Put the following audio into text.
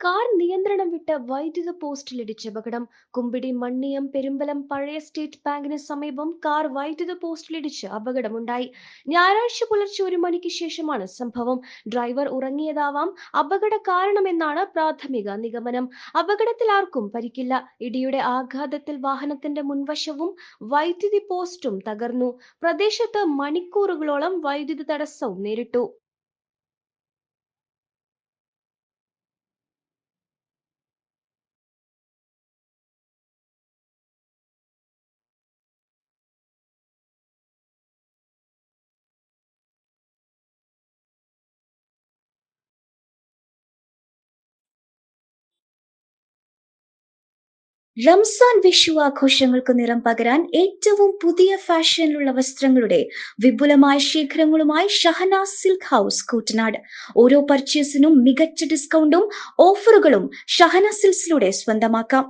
Car നിയന്ത്രണം വിട്ട് വൈദ്യുത പോസ്റ്റിലിടിച്ച് അപകടം. കുമ്പിടി മണ്ണിയം പെരുമ്പലം പഴയ സ്റ്റേറ്റ് ബാങ്കിന് സമീപം കാർ വൈദ്യുത പോസ്റ്റിലിടിച്ച് അപകടമുണ്ടായി. ഞായറാഴ്ച പുലർച്ചെ ഒരു മണിക്ക് ശേഷമാണ് സംഭവം. ഡ്രൈവർ ഉറങ്ങിയതാവാം. അപകട കാരണമെന്നാണ് പ്രാഥമിക നിഗമനം. അപകടത്തിൽ ആർക്കും പരിക്കില്ല. ഇടിയുടെ ആഘാതത്തിൽ വാഹനത്തിന്റെ മുൻവശവും വൈദ്യുതി പോസ്റ്റും തകർന്നു. പ്രദേശത്ത് മണിക്കൂറുകളോളം വൈദ്യുതി തടസ്സവും നേരിട്ടു. റംസാൻ വിഷു ആഘോഷങ്ങൾക്ക് നിറം പകരാൻ ഏറ്റവും പുതിയ ഫാഷനിലുള്ള വസ്ത്രങ്ങളുടെ വിപുലമായ ശേഖരങ്ങളുമായി ഷഹനാസ് സിൽക്ക് ഹൗസ് കൂട്ടനാട് ഓരോ പർച്ചേസിനും മികച്ച ഡിസ്കൗണ്ടും ഓഫറുകളും ഷഹന സിൽസിലൂടെ സ്വന്തമാക്കാം.